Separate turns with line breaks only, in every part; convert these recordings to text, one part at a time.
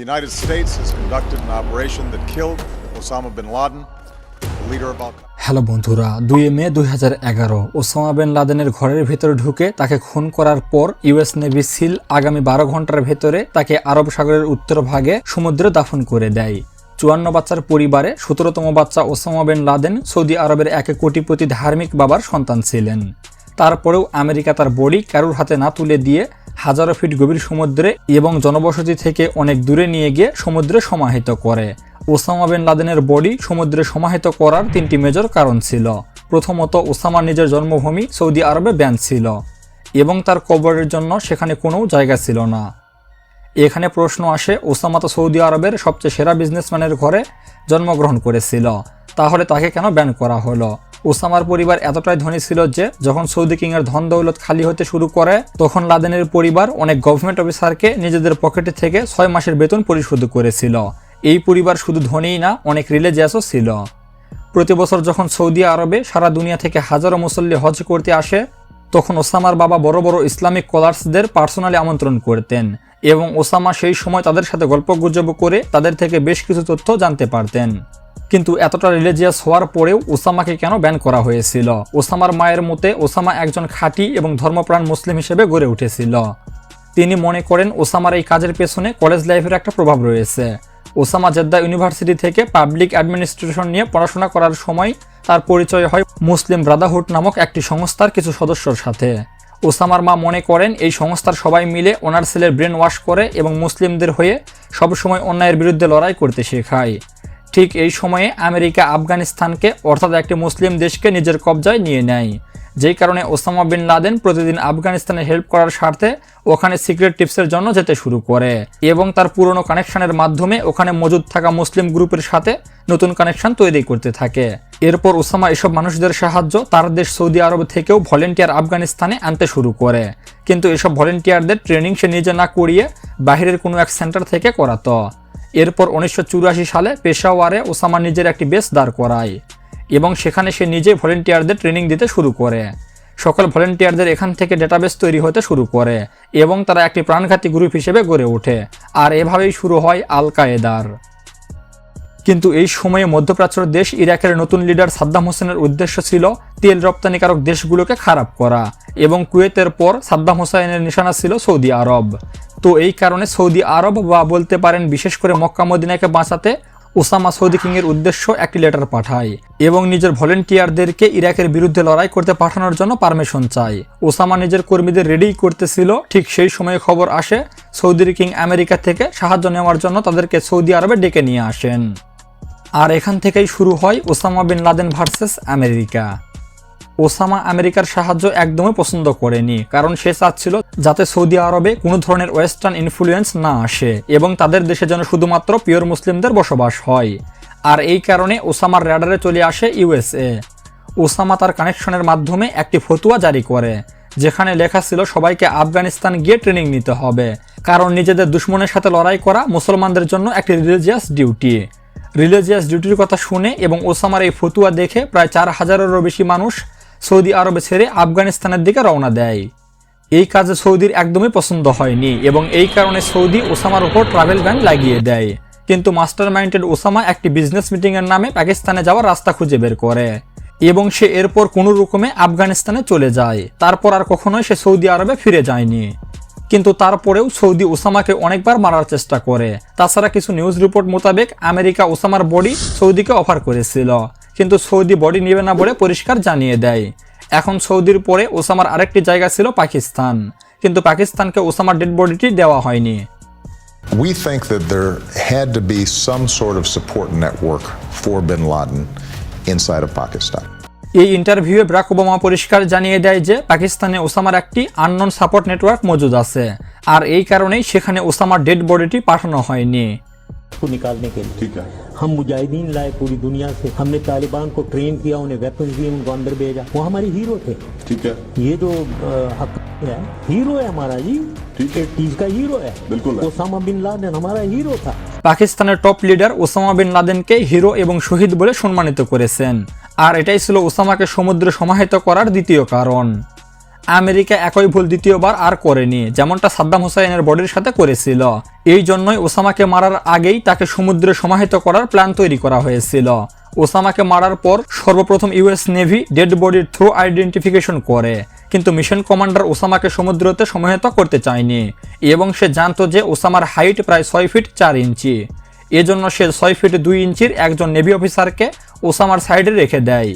The United States has conducted an operation that killed Osama bin Laden, the leader of Al Qaeda.
Hello বন্ধুরা দুই মে দুই হাজার এগারো Osama bin লাদেনের ঘরের ভেতরে ঢুকে তাকে খুন করার পর ইউএস নেভি সিল আগামী বারো ঘণ্টার ভেতরে তাকে আরব সাগরের উত্তর ভাগে সমুদ্রে দাফন করে দেয় চুয়ান্ন বাচ্চার পরিবারে সতেরোতম বাচ্চা ওসামা বিন লাদেন সৌদি আরবের একে কোটিপতি ধার্মিক বাবার সন্তান ছিলেন তারপরেও আমেরিকা তার বডি কারুর হাতে না তুলে দিয়ে হাজারো ফিট গভীর সমুদ্রে এবং জনবসতি থেকে অনেক দূরে নিয়ে গিয়ে সমুদ্রে সমাহিত করে। ওসামা বিন লাদেনের বডি সমুদ্রে সমাহিত করার তিনটি মেজর কারণ ছিল। প্রথমত ওসামার নিজের জন্মভূমি সৌদি আরবে ব্যান ছিল এবং তার কবরের জন্য সেখানে কোনো জায়গা ছিল না। এখানে প্রশ্ন আসে, ওসামা তো সৌদি আরবের সবচেয়ে সেরা বিজনেসম্যানের ঘরে জন্মগ্রহণ করেছিল। তাহলে তাকে কেন ব্যান করা হলো? ওসামার পরিবার এতটাই ধনী ছিল যে, যখন সৌদি কিংয়ের ধন দৌলত খালি হতে শুরু করে, তখন লাদেনের পরিবার অনেক গভর্নমেন্ট অফিসারকে নিজেদের পকেটে থেকে ছয় মাসের বেতন পরিশোধ করেছিল। এই পরিবার শুধু ধনীই না, অনেক রিলিজিয়াসও ছিল। প্রতি বছর যখন সৌদি আরবে সারা দুনিয়া থেকে হাজারো মুসল্লি হজ করতে আসে, তখন ওসামার বাবা বড় বড় ইসলামিক কলার্সদের পার্সোনালি আমন্ত্রণ করতেন এবং ওসামা সেই সময় তাদের সাথে গল্প গুজব করে তাদের থেকে বেশ কিছু তথ্য জানতে পারতেন। কিন্তু এতটা রিলিজিয়াস হওয়ার পরেও ওসামাকে কেন ব্যান করা হয়েছিল? ওসামার মায়ের মতে ওসামা একজন খাঁটি এবং ধর্মপ্রাণ মুসলিম হিসেবে গড়ে উঠেছিল। তিনি মনে করেন ওসামার এই কাজের পেছনে কলেজ লাইফের একটা প্রভাব রয়েছে। ওসামা জেদ্দা ইউনিভার্সিটি থেকে পাবলিক অ্যাডমিনিস্ট্রেশন নিয়ে পড়াশোনা করার সময় তার পরিচয় হয় মুসলিম ব্রাদারহুড নামক একটি সংস্থার কিছু সদস্যর সাথে। ওসামার মা মনে করেন এই সংস্থার সবাই মিলে ওনার ছেলের ব্রেন ওয়াশ করে এবং মুসলিমদের হয়ে সবসময় অন্যায়ের বিরুদ্ধে লড়াই করতে শেখায়। ঠিক এই সময়ে আমেরিকা আফগানিস্তানকে, অর্থাৎ একটি মুসলিম দেশকে নিজের কবজায় নিয়ে নেয়। যেই কারণে ওসামা বিন লাদেন প্রতিদিন আফগানিস্তানে হেল্প করার স্বার্থে ওখানে সিক্রেট টিপসের জন্য যেতে শুরু করে এবং তার পুরনো কানেকশনের মাধ্যমে ওখানে মজুদ থাকা মুসলিম গ্রুপের সাথে নতুন কানেকশন তৈরি করতে থাকে। এরপর ওসামা এসব মানুষদের সাহায্য তার দেশ সৌদি আরব থেকেও ভলেন্টিয়ার আফগানিস্তানে আনতে শুরু করে। কিন্তু এসব ভলেন্টিয়ারদের ট্রেনিং সে নিজে না করিয়ে বাহিরের কোনো এক সেন্টার থেকে করাতো। এরপর উনিশশো চুরাশি সালে পেশাওয়ারে ওসামা নিজের একটি বেস দাঁড় করায় এবং সেখানে সে নিজে ভলেন্টিয়ারদের ট্রেনিং দিতে শুরু করে। সকল ভলেন্টিয়ারদের এখান থেকে ডেটাবেস তৈরি হতে শুরু করে এবং তারা একটি প্রাণঘাতী গ্রুপ হিসেবে গড়ে ওঠে। আর এভাবেই শুরু হয় আল কায়েদার কিন্তু এই সময়ে মধ্যপ্রাচ্যের দেশ ইরাকের নতুন লিডার সাদ্দাম হোসেনের উদ্দেশ্য ছিল তেল রপ্তানিকারক দেশগুলোকে খারাপ করা এবং কুয়েতের পর সাদ্দাম হোসেনের নিশানা ছিল সৌদি আরব। তো এই কারণে সৌদি আরব বা বলতে পারেন বিশেষ করে মক্কা মদিনাকে বাঁচাতে ওসামা সৌদি কিংয়ের উদ্দেশ্য একটি লেটার পাঠায় এবং নিজের ভলেন্টিয়ারদেরকে ইরাকের বিরুদ্ধে লড়াই করতে পাঠানোর জন্য পারমিশন চায়। ওসামা নিজের কর্মীদের রেডি করতেছিল, ঠিক সেই সময়ে খবর আসে সৌদির কিং আমেরিকা থেকে সাহায্য নেওয়ার জন্য তাদেরকে সৌদি আরবে ডেকে নিয়ে আসেন। আর এখান থেকেই শুরু হয় Osama bin Laden versus America. Osama আমেরিকার সাহায্য একদমই পছন্দ করেনি, কারণ সে চাচ্ছিল যাতে সৌদি আরবে কোনো ধরনের ওয়েস্টার্ন ইনফ্লুয়েন্স না আসে এবং তাদের দেশে যেন শুধুমাত্র পিওর মুসলিমদের বসবাস হয়। আর এই কারণে ওসামার র্যাডারে চলে আসে ইউএসএ। ওসামা তার কানেকশনের মাধ্যমে একটি ফতুয়া জারি করে, যেখানে লেখা ছিল সবাইকে আফগানিস্তান গিয়ে ট্রেনিং নিতে হবে, কারণ নিজেদের দুশ্মনের সাথে লড়াই করা মুসলমানদের জন্য একটি রিলিজিয়াস ডিউটি। রিলিজিয়াস ডিউটির কথা শুনে এবং ওসামার এই ফতুয়া দেখে প্রায় চার হাজারেরও বেশি মানুষ সৌদি আরবে ছেড়ে আফগানিস্তানের দিকে রওনা দেয়। এই কাজে সৌদির একদমই পছন্দ হয়নি এবং এই কারণে সৌদি ওসামার উপর ট্রাভেল ব্যান লাগিয়ে দেয়। কিন্তু মাস্টার মাইন্ডেড ওসামা একটি বিজনেস মিটিংয়ের নামে পাকিস্তানে যাওয়ার রাস্তা খুঁজে বের করে এবং সে এরপর কোনো রকমে আফগানিস্তানে চলে যায়। তারপর আর কখনোই সে সৌদি আরবে ফিরে যায়নি। কিন্তু তারপরেও সৌদি ওসামাকে অনেকবার মারার চেষ্টা করে। তাছাড়া কিছু নিউজ রিপোর্ট মোতাবেক আমেরিকা ওসামার বডি সৌদিকে অফার করেছিল, কিন্তু সৌদি বডি নেবে না বলে পরিষ্কার জানিয়ে দেয়। এখন সৌদির পরে ওসামার আরেকটি জায়গা ছিল পাকিস্তান, কিন্তু পাকিস্তানকে ওসামার ডেড বডিটি দেওয়া হয়নি।
We think that there had to be some sort of support network for bin Laden inside of Pakistan.
এই ইন্টারভিউয়ে ব্রাক ওবামা পরিষ্কার জানিয়ে দেয় যে পাকিস্তানে ওসামার একটি আননোন সাপোর্ট নেটওয়ার্ক মজুদ আছে আর এই কারণেই সেখানে ওসামার ডেড বডিটি পাঠানো হয়নি
को निकालने के लिए
ठीक है
हम मुजाहिदीन लाए पूरी दुनिया से हमने तालिबान को ट्रेन किया उन्हें वेपन्स दिए उनको अंदर भेजा वो हमारे हीरो थे
ठीक है
ये जो अ, हक है हीरो है हमारा जी
ठीक है।
एटीज का हीरो है
बिल्कुल है।
ओसामा बिन लादेन हमारा हीरो था
পাকিস্তানের টপ লিডার ওসামা বিন লাদেনকে হিরো এবং শহীদ বলে সম্মানিত করেছেন আর এটাই ছিল ওসামাকে সমুদ্রে সমাহিত করার দ্বিতীয় কারণ। আমেরিকা একই ভুল দ্বিতীয়বার আর করেনি, যেমনটা সাদ্দাম হুসাইনের বডির সাথে করেছিল। এই জন্যই ওসামাকে মারার আগেই তাকে সমুদ্রে সমাহিত করার প্ল্যান তৈরি করা হয়েছিল। ওসামাকে মারার পর সর্বপ্রথম ইউএস নেভি ডেড বডির থ্রু আইডেন্টিফিকেশন করে, কিন্তু মিশন কমান্ডার ওসামাকে সমুদ্রতে সমাহিত করতে চায়নি, এবং সে জানতো যে ওসামার হাইট প্রায় ছয় ফিট চার ইঞ্চি। এজন্য সে ছয় ফিট দুই ইঞ্চির একজন নেভি অফিসারকে ওসামার সাইডে রেখে দেয়।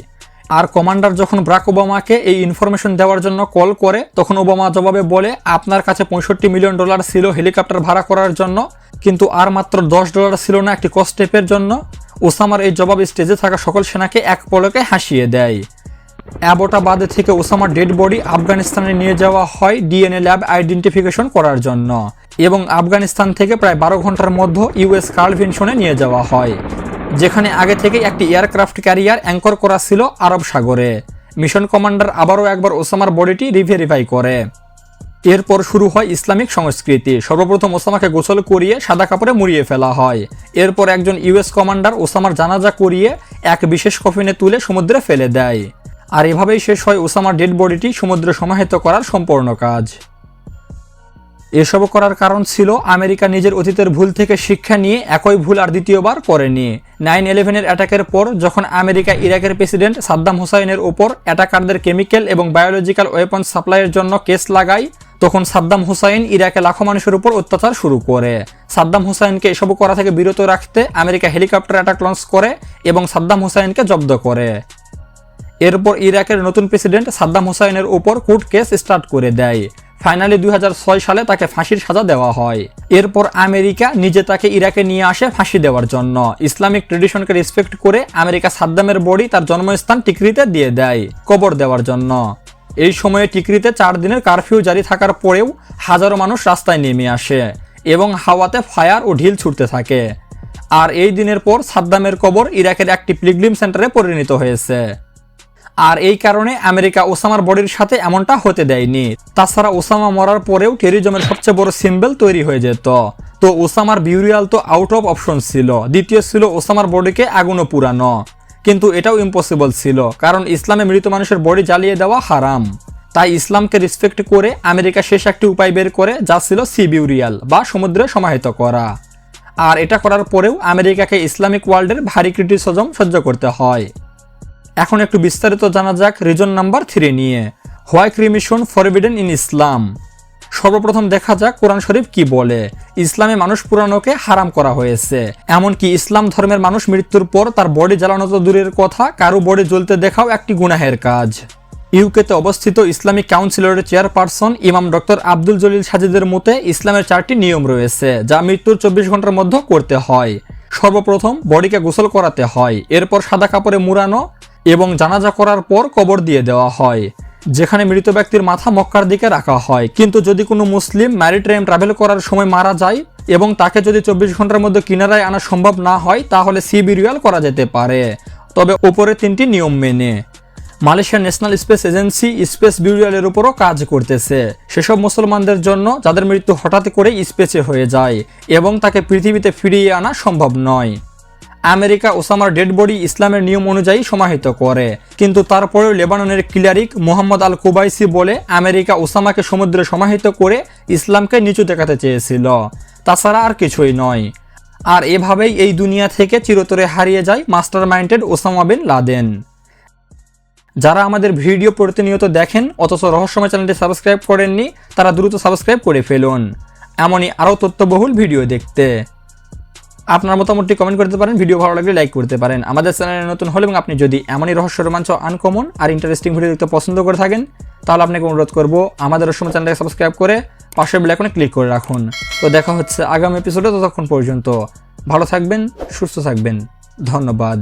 আর কমান্ডার যখন ব্রাক ওবামাকে এই ইনফরমেশন দেওয়ার জন্য কল করে, তখন ওবামা জবাবে বলে, আপনার কাছে পঁয়ষট্টি মিলিয়ন ডলার ছিল হেলিকপ্টার ভাড়া করার জন্য, কিন্তু আর মাত্র দশ ডলার ছিল না একটি কস্টেপের জন্য। ওসামার এই জবাব স্টেজে থাকা সকল সেনাকে এক পলকে হাসিয়ে দেয়। অ্যাবোটাবাদে থেকে ওসামার ডেড বডি আফগানিস্তানে নিয়ে যাওয়া হয় ডিএনএ ল্যাব আইডেন্টিফিকেশন করার জন্য। এবং আফগানিস্তান থেকে প্রায় বারো ঘণ্টার মধ্যে ইউএস কার্লভিনশনে নিয়ে যাওয়া হয়। যেখানে আগে থেকে একটি এয়ারক্রাফট ক্যারিয়ার অ্যাঙ্কর করা ছিল আরব সাগরে। মিশন কমান্ডার আবারও একবার ওসামার বডিটি রিভেরিফাই করে। এরপর শুরু হয় ইসলামিক সংস্কৃতি। সর্বপ্রথম ওসামাকে গোসল করিয়ে সাদা কাপড়ে মুড়িয়ে ফেলা হয়। এরপর একজন ইউএস কমান্ডার ওসামার জানাজা করিয়ে এক বিশেষ কফিনে তুলে সমুদ্রে ফেলে দেয়। আর এভাবেই শেষ হয় ওসামার ডেড বডিটি সমুদ্রে সমাহিত করার সম্পূর্ণ কাজ। এসব করার কারণ ছিল আমেরিকা নিজের অতীতের ভুল থেকে শিক্ষা নিয়ে একই ভুল আর দ্বিতীয়বার করেনি। নাইন ইলেভেনের অ্যাটাকের পর যখন আমেরিকা ইরাকের প্রেসিডেন্ট সাদ্দাম হুসাইনের ওপর অ্যাটাকারদের কেমিক্যাল এবং বায়োলজিক্যাল ওয়েপন সাপ্লাইয়ের জন্য কেস লাগায়, তখন সাদ্দাম হুসাইন ইরাকে লাখো মানুষের উপর অত্যাচার শুরু করে। সাদ্দাম হুসাইনকে এসব করা থেকে বিরত রাখতে আমেরিকা হেলিকপ্টার অ্যাটাক লঞ্চ করে এবং সাদ্দাম হুসাইনকে জব্দ করে। এরপর ইরাকের নতুন প্রেসিডেন্ট সাদ্দাম হুসাইনের উপর কোর্ট কেস স্টার্ট করে দেয়। ফাইনালি দু হাজার ছয় সালে তাকে ফাঁসির সাজা দেওয়া হয়। এরপর আমেরিকা নিজে তাকে ইরাকে নিয়ে আসে ফাঁসি দেওয়ার জন্য। ইসলামিক ট্রেডিশনকে রেসপেক্ট করে আমেরিকা সাদ্দামের বডি তার জন্মস্থান টিকরিতে দিয়ে দেয়, কবর দেওয়ার জন্য। এই সময়ে টিকরিতে চার দিনের কারফিউ জারি থাকার পরেও হাজারো মানুষ রাস্তায় নেমে আসে এবং হাওয়াতে ফায়ার ও ঢিল ছুটতে থাকে। আর এই দিনের পর সাদ্দামের কবর ইরাকের একটি প্লিগলিম সেন্টারে পরিণত হয়েছে। আর এই কারণে আমেরিকা ওসামার বডির সাথে এমনটা হতে দেয়নি। তাছাড়া ওসামা মরার পরেও টেরিজমের সবচেয়ে বড় সিম্বল তৈরি হয়ে যেত। তো ওসামার বিউরিয়াল তো আউট অফ অপশন ছিল। দ্বিতীয় ছিল ওসামার বডিকে আগুনও পুরানো। কিন্তু এটাও ইম্পসিবল ছিল, কারণ ইসলামে মৃত মানুষের বডি জ্বালিয়ে দেওয়া হারাম। তাই ইসলামকে রেসপেক্ট করে আমেরিকা শেষ একটি উপায় বের করে, যা ছিল সি বিউরিয়াল বা সমুদ্রে সমাহিত করা। আর এটা করার পরেও আমেরিকাকে ইসলামিক ওয়ার্ল্ডের ভারী ক্রিটিসিজম সহ্য করতে হয়। এখন একটু বিস্তারিত জানা যাক রিজন নাম্বার থ্রি নিয়ে। Why cremation forbidden in Islam সর্বপ্রথম দেখা যাক কোরআন শরীফ কি বলে। ইসলামে মানুষ পুরানোকে হারাম করা হয়েছে। এমনকি ইসলাম ধর্মের মানুষ মৃত্যুর পর তার বডি জ্বালানো তো দূরের কথা, কারও বডি জ্বলতে দেখাও একটি গুনাহের কাজ। ইউকেতে অবস্থিত ইসলামিক কাউন্সিলরের চেয়ারপারসন ইমাম ডক্টর আব্দুল জলিল সাজিদের মতে ইসলামের চারটি নিয়ম রয়েছে, যা মৃত্যুর চব্বিশ ঘণ্টার মধ্যে করতে হয়। সর্বপ্রথম বডিকে গোসল করাতে হয়, এরপর সাদা কাপড়ে মুড়ানো এবং জানাজা করার পর কবর দিয়ে দেওয়া হয়, যেখানে মৃত ব্যক্তির মাথা মক্কার দিকে রাখা হয়। কিন্তু যদি কোনো মুসলিম ম্যারিটাইম ট্রাভেল করার সময় মারা যায় এবং তাকে যদি চব্বিশ ঘণ্টার মধ্যে কিনারায় আনা সম্ভব না হয়, তাহলে সি বিরিয়াল করা যেতে পারে। তবে ওপরে তিনটি নিয়ম মেনে। মালয়েশিয়ার ন্যাশনাল স্পেস এজেন্সি স্পেস বিউরিয়ালের উপরও কাজ করতেছে। সেসব মুসলমানদের জন্য যাদের মৃত্যু হঠাৎ করে স্পেসে হয়ে যায় এবং তাকে পৃথিবীতে ফিরিয়ে আনা সম্ভব নয়। আমেরিকা ওসামার ডেড বডি ইসলামের নিয়ম অনুযায়ী সমাহিত করে। কিন্তু তারপরেও লেবাননের ক্লিয়ারিক মোহাম্মদ আল কুবাইসি বলে আমেরিকা ওসামাকে সমুদ্রে সমাহিত করে ইসলামকে নিচু দেখাতে চেয়েছিল। তাছাড়া আর কিছুই নয়। আর এভাবেই এই দুনিয়া থেকে চিরতরে হারিয়ে যায় master minded Osama bin Laden. যারা আমাদের ভিডিও প্রতিনিয়ত দেখেন, অথচ রহস্যময় চ্যানেলটি সাবস্ক্রাইব করেননি, তারা দ্রুত সাবস্ক্রাইব করে ফেলুন। এমনই আরও তথ্যবহুল ভিডিও দেখতে। আপনার মতামতটি কমেন্ট করতে পারেন ভিডিও ভালো লাগলে লাইক করতে পারেন। আমাদের চ্যানেলে নতুন হলে এবং আপনি যদি এমনই রহস্য, রোমাঞ্চ আনকমন আর ইন্টারেস্টিং ভিডিও দেখতে পছন্দ করে থাকেন, তাহলে আপনাকে অনুরোধ করব আমাদের রহস্য চ্যানেলটাকে সাবস্ক্রাইব করে পাশের বেলাকনে ক্লিক করে রাখুন। তো দেখা হচ্ছে আগামী এপিসোডে ততক্ষণ পর্যন্ত ভালো থাকবেন, সুস্থ থাকবেন। ধন্যবাদ।